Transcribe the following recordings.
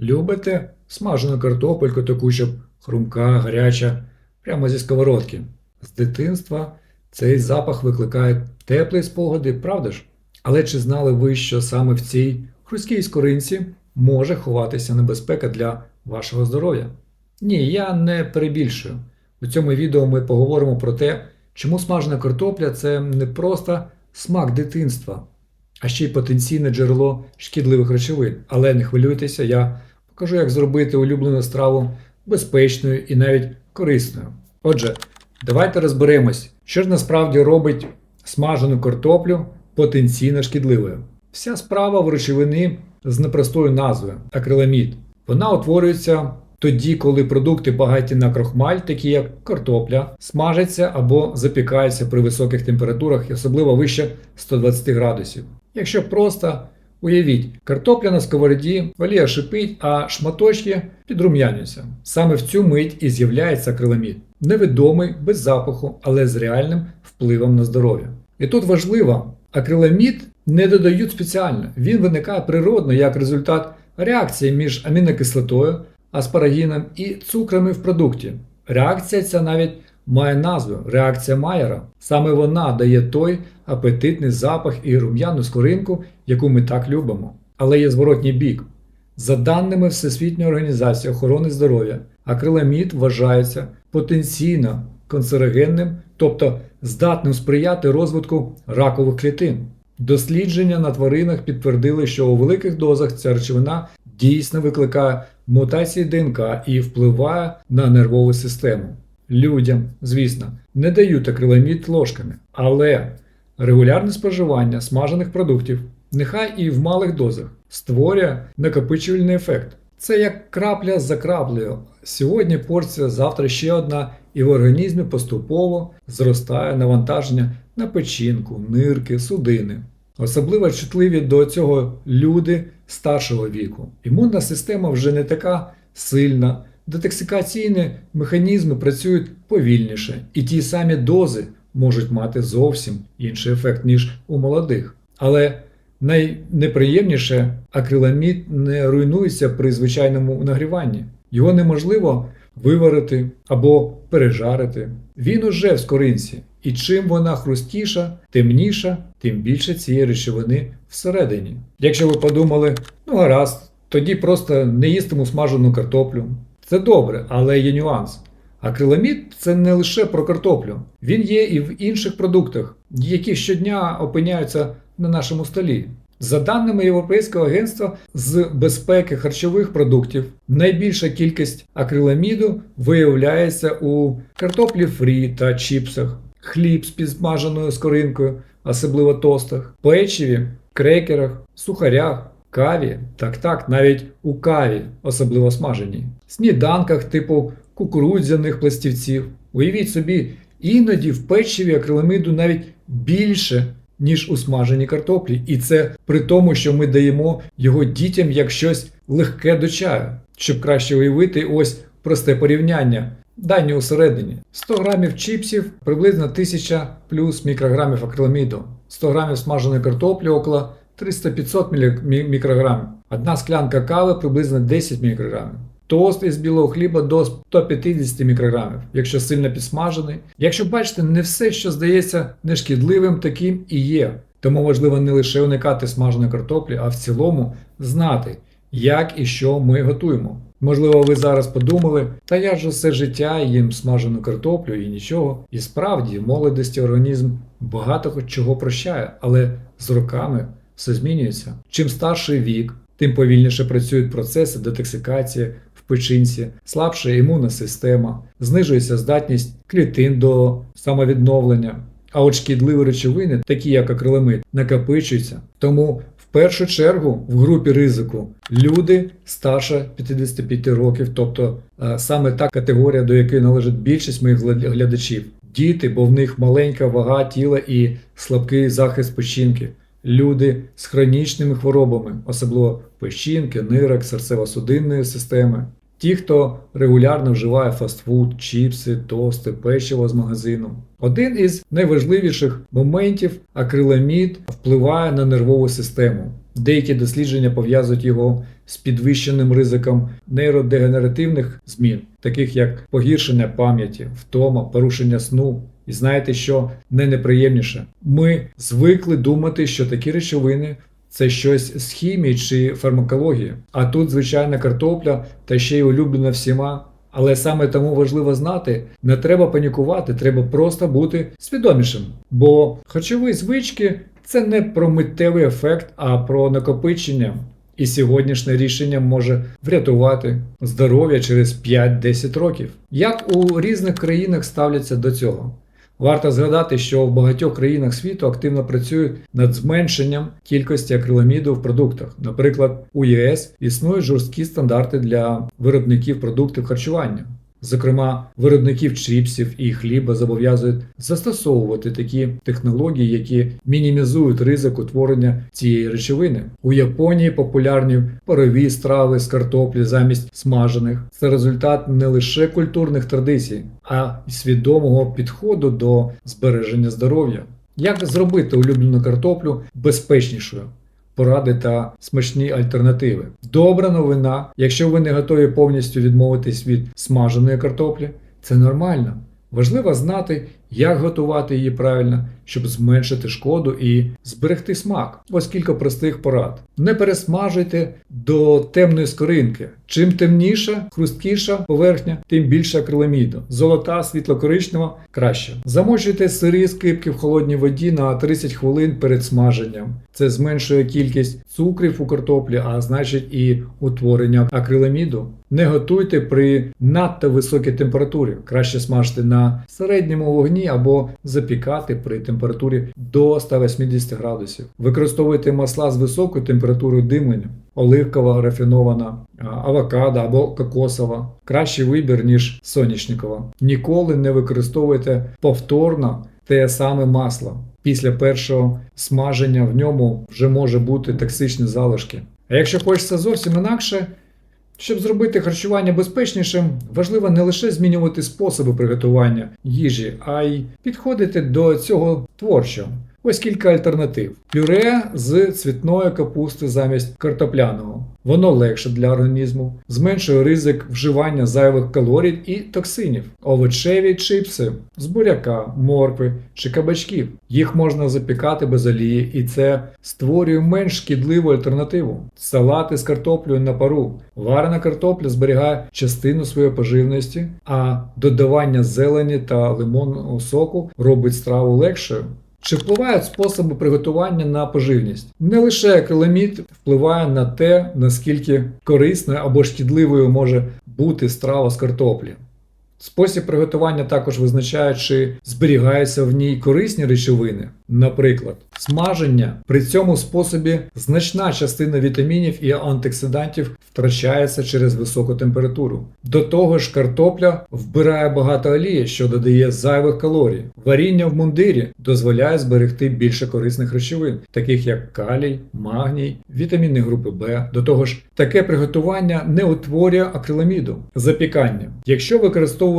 Любите смажену картопельку таку, щоб хрумка, гаряча, прямо зі сковородки. З дитинства цей запах викликає теплі спогади, правда ж? Але чи знали ви, що саме в цій хрусткій скоринці може ховатися небезпека для вашого здоров'я? Ні, я не перебільшую. У цьому відео ми поговоримо про те, чому смажена картопля це не просто смак дитинства, а ще й потенційне джерело шкідливих речовин. Але не хвилюйтеся, я покажу, як зробити улюблену страву безпечною і навіть корисною. Отже, давайте розберемось, що ж насправді робить смажену картоплю потенційно шкідливою. Вся справа в речовині з непростою назвою акриламід. Вона утворюється тоді, коли продукти багаті на крохмаль, такі як картопля, смажаться або запікаються при високих температурах, особливо вище 120 градусів. Якщо просто уявіть, картопля на сковороді, олія шипить, а шматочки підрум'янюються. Саме в цю мить і з'являється акриламід. Невідомий, без запаху, але з реальним впливом на здоров'я. І тут важливо, акриламід не додають спеціально, він виникає природно як результат реакції між амінокислотою, аспарагіном і цукрами в продукті. Реакція ця навіть має назву реакція Майера. Саме вона дає той апетитний запах і рум'яну скоринку, яку ми так любимо. Але є зворотній бік. За даними Всесвітньої організації охорони здоров'я, акриламід вважається потенційно канцерогенним, тобто здатним сприяти розвитку ракових клітин. Дослідження на тваринах підтвердили, що у великих дозах ця речовина дійсно викликає мутації ДНК і впливає на нервову систему. Людям, звісно, не дають акриламід ложками, але регулярне споживання смажених продуктів, нехай і в малих дозах, створює накопичувальний ефект. Це як крапля за краплею. Сьогодні порція, завтра ще одна, і в організмі поступово зростає навантаження на печінку, нирки, судини. Особливо чутливі до цього люди старшого віку. Імунна система вже не така сильна, детоксикаційні механізми працюють повільніше, і ті самі дози можуть мати зовсім інший ефект, ніж у молодих. Але найнеприємніше акриламід не руйнується при звичайному нагріванні. Його неможливо виварити або пережарити. Він уже в скоринці, і чим вона хрустіша, темніша, тим більше цієї речовини всередині. Якщо ви подумали, ну гаразд, тоді просто не їстиму смажену картоплю. Це добре, але є нюанс. Акриламід це не лише про картоплю, він є і в інших продуктах, які щодня опиняються на нашому столі. За даними Європейського агентства з безпеки харчових продуктів, найбільша кількість акриламіду виявляється у картоплі фрі та чіпсах, хліб з підсмаженою скоринкою, особливо тостах, печиві, крекерах, сухарях, каві, так так, навіть у каві, особливо смаженій, сніданках типу кукурудзяних пластівців. Уявіть собі, іноді в печиві акриламіду навіть більше ніж у смаженій картоплі. І це при тому, що ми даємо його дітям як щось легке до чаю, щоб краще уявити ось просте порівняння. Дані усередині 100 грамів чіпсів приблизно 1000 плюс мікрограмів акриламіду, 100 грамів смаженої картоплі около 300-500 мілі- мікрограмів, одна склянка кави приблизно 10 мікрограмів. Тост із білого хліба до 150 мікрограмів, якщо сильно підсмажений. Якщо бачите, не все, що здається нешкідливим, таким і є. Тому важливо не лише уникати смаженої картоплі, а в цілому знати, як і що ми готуємо. Можливо, ви зараз подумали, та я ж усе життя їм смажену картоплю і нічого. І справді, в молодості організм багато чого прощає, але з роками все змінюється. Чим старший вік, тим повільніше працюють процеси детоксикації в печінці, слабша імунна система, знижується здатність клітин до самовідновлення. А от шкідливі речовини, такі як акриламид, накопичуються. Тому в першу чергу в групі ризику люди старше 55 років, тобто е, саме та категорія, до якої належить більшість моїх глядачів. Діти, бо в них маленька вага тіла і слабкий захист печінки. Люди з хронічними хворобами, особливо печінки, нирок, серцево-судинної системи. ті, хто регулярно вживає фастфуд, чіпси, тости, печиво з магазину. Один із найважливіших моментів акриламід впливає на нервову систему. Деякі дослідження пов'язують його з підвищеним ризиком нейродегенеративних змін, таких як погіршення пам'яті, втома, порушення сну. І знаєте, що не найнеприємніше? Ми звикли думати, що такі речовини це щось з хімії чи фармакології. А тут звичайна картопля та ще й улюблена всіма. Але саме тому важливо знати, не треба панікувати, треба просто бути свідомішим. Бо харчові звички це не про миттєвий ефект, а про накопичення. І сьогоднішнє рішення може врятувати здоров'я через 5-10 років. Як у різних країнах ставляться до цього? Варто згадати, що в багатьох країнах світу активно працюють над зменшенням кількості акриламіду в продуктах. Наприклад, у ЄС існують жорсткі стандарти для виробників продуктів харчування. Зокрема, виробників чіпсів і хліба зобов'язують застосовувати такі технології, які мінімізують ризик утворення цієї речовини. У Японії популярні парові страви з картоплі замість смажених. Це результат не лише культурних традицій, а й свідомого підходу до збереження здоров'я. Як зробити улюблену картоплю безпечнішою? Поради та смачні альтернативи. Добра новина, якщо ви не готові повністю відмовитись від смаженої картоплі, це нормально. Важливо знати, як готувати її правильно, щоб зменшити шкоду і зберегти смак. Ось кілька простих порад. Не пересмажуйте до темної скоринки. Чим темніша, хрусткіша поверхня, тим більше акриламіду. Золота, світло-коричнева краще. Замочуйте сирі скипки в холодній воді на 30 хвилин перед смаженням. Це зменшує кількість цукрів у картоплі, а значить і утворення акриламіду. Не готуйте при надто високій температурі. Краще смажте на середньому вогні або запікати при температурі до 180 градусів. Використовуйте масла з високою температурою димлення, оливкова, рафінована, авокадо або кокосова. Кращий вибір, ніж соняшникова. Ніколи не використовуйте повторно те саме масло. Після першого смаження в ньому вже може бути токсичні залишки. А якщо хочеться зовсім інакше, щоб зробити харчування безпечнішим, важливо не лише змінювати способи приготування їжі, а й підходити до цього творчо. Ось кілька альтернатив: пюре з цвітної капусти замість картопляного. Воно легше для організму, зменшує ризик вживання зайвих калорій і токсинів, овочеві чипси з буряка, моркви чи кабачків. Їх можна запікати без олії, і це створює менш шкідливу альтернативу. Салати з картоплею на пару. Варена картопля зберігає частину своєї поживності, а додавання зелені та лимонного соку робить страву легшою. Чи впливають способи приготування на поживність? Не лише акриламід впливає на те, наскільки корисною або шкідливою може бути страва з картоплі. Спосіб приготування також визначає, чи зберігаються в ній корисні речовини. Наприклад, смаження при цьому способі значна частина вітамінів і антиоксидантів втрачається через високу температуру. До того ж, картопля вбирає багато олії, що додає зайвих калорій. Варіння в мундирі дозволяє зберегти більше корисних речовин, таких як калій, магній, вітаміни групи В. До того ж, таке приготування не утворює акриламіду. Запікання. Якщо використовувати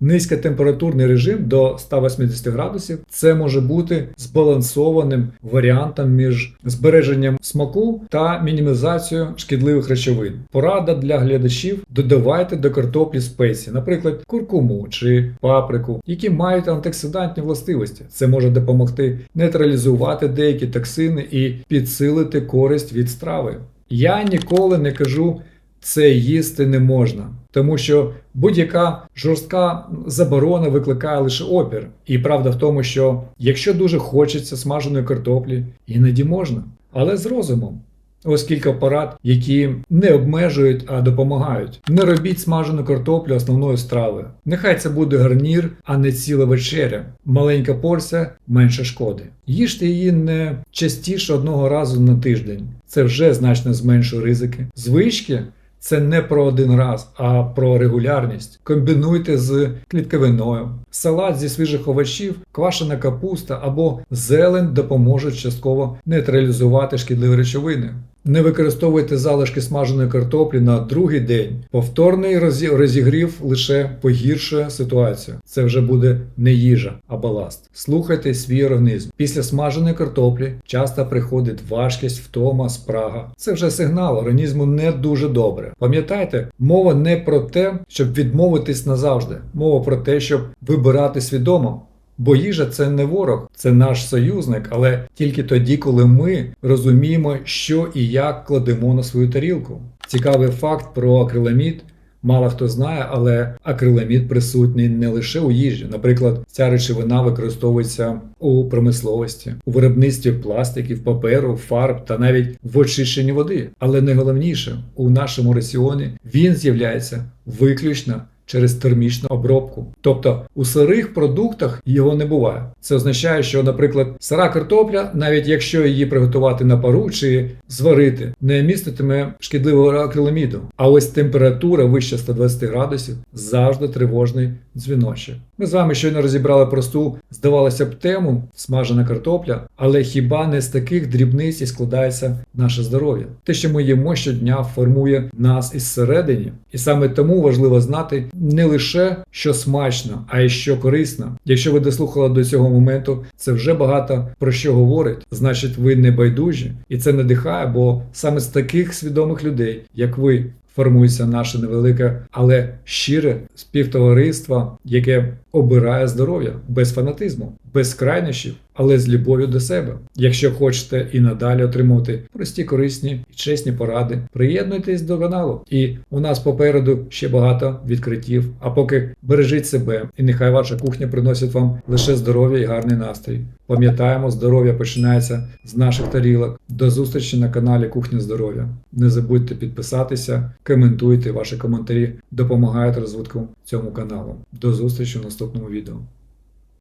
низькотемпературний режим до 180 градусів, це може бути збалансованим варіантом між збереженням смаку та мінімізацією шкідливих речовин. Порада для глядачів: додавайте до картоплі спеції, наприклад, куркуму чи паприку, які мають антиоксидантні властивості. Це може допомогти нейтралізувати деякі токсини і підсилити користь від страви. Я ніколи не кажу. Це їсти не можна, тому що будь-яка жорстка заборона викликає лише опір. І правда в тому, що якщо дуже хочеться смаженої картоплі, іноді можна, але з розумом. Ось кілька порад, які не обмежують, а допомагають. Не робіть смажену картоплю основною стравою. Нехай це буде гарнір, а не ціла вечеря. Маленька порція менше шкоди. Їжте її не частіше одного разу на тиждень. Це вже значно зменшує ризики. Звички це не про один раз, а про регулярність. Комбінуйте з клітковиною. Салат зі свіжих овочів, квашена капуста або зелень допоможуть частково нейтралізувати шкідливі речовини. Не використовуйте залишки смаженої картоплі на другий день. Повторний розігрів лише погіршує ситуацію. Це вже буде не їжа, а баласт. Слухайте свій організм. Після смаженої картоплі часто приходить важкість, втома, спрага. Це вже сигнал організму не дуже добре. Пам'ятайте, мова не про те, щоб відмовитись назавжди. Мова про те, щоб вибирати свідомо. Бо їжа це не ворог, це наш союзник, але тільки тоді, коли ми розуміємо, що і як кладемо на свою тарілку. Цікавий факт про акриламід. Мало хто знає, але акриламід присутній не лише у їжі. Наприклад, ця речовина використовується у промисловості, у виробництві пластиків, паперу, фарб та навіть в очищенні води. Але найголовніше, у нашому раціоні він з'являється виключно через термічну обробку. Тобто у сирих продуктах його не буває. Це означає, що, наприклад, сира картопля, навіть якщо її приготувати на пару чи зварити, не міститиме шкідливого акриламіду. А ось температура вище 120 градусів завжди тривожний дзвіночок. Ми з вами щойно розібрали просту, здавалося б, тему смажена картопля, але хіба не з таких дрібниць і складається наше здоров'я? Те, що ми їмо щодня, формує нас із середині, і саме тому важливо знати не лише що смачно, а й що корисно. Якщо ви дослухали до цього моменту, це вже багато про що говорить. Значить, ви не байдужі, і це надихає, бо саме з таких свідомих людей, як ви. Формується наше невелике, але щире співтовариство, яке обирає здоров'я без фанатизму, без крайнощів, але з любов'ю до себе. Якщо хочете і надалі отримувати прості, корисні і чесні поради, приєднуйтесь до каналу. І у нас попереду ще багато відкриттів. А поки бережіть себе, і нехай ваша кухня приносить вам лише здоров'я і гарний настрій. Пам'ятаємо, здоров'я починається з наших тарілок. До зустрічі на каналі Кухня Здоров'я. Не забудьте підписатися, коментуйте ваші коментарі, допомагають розвитку цьому каналу. До зустрічі в наступному відео.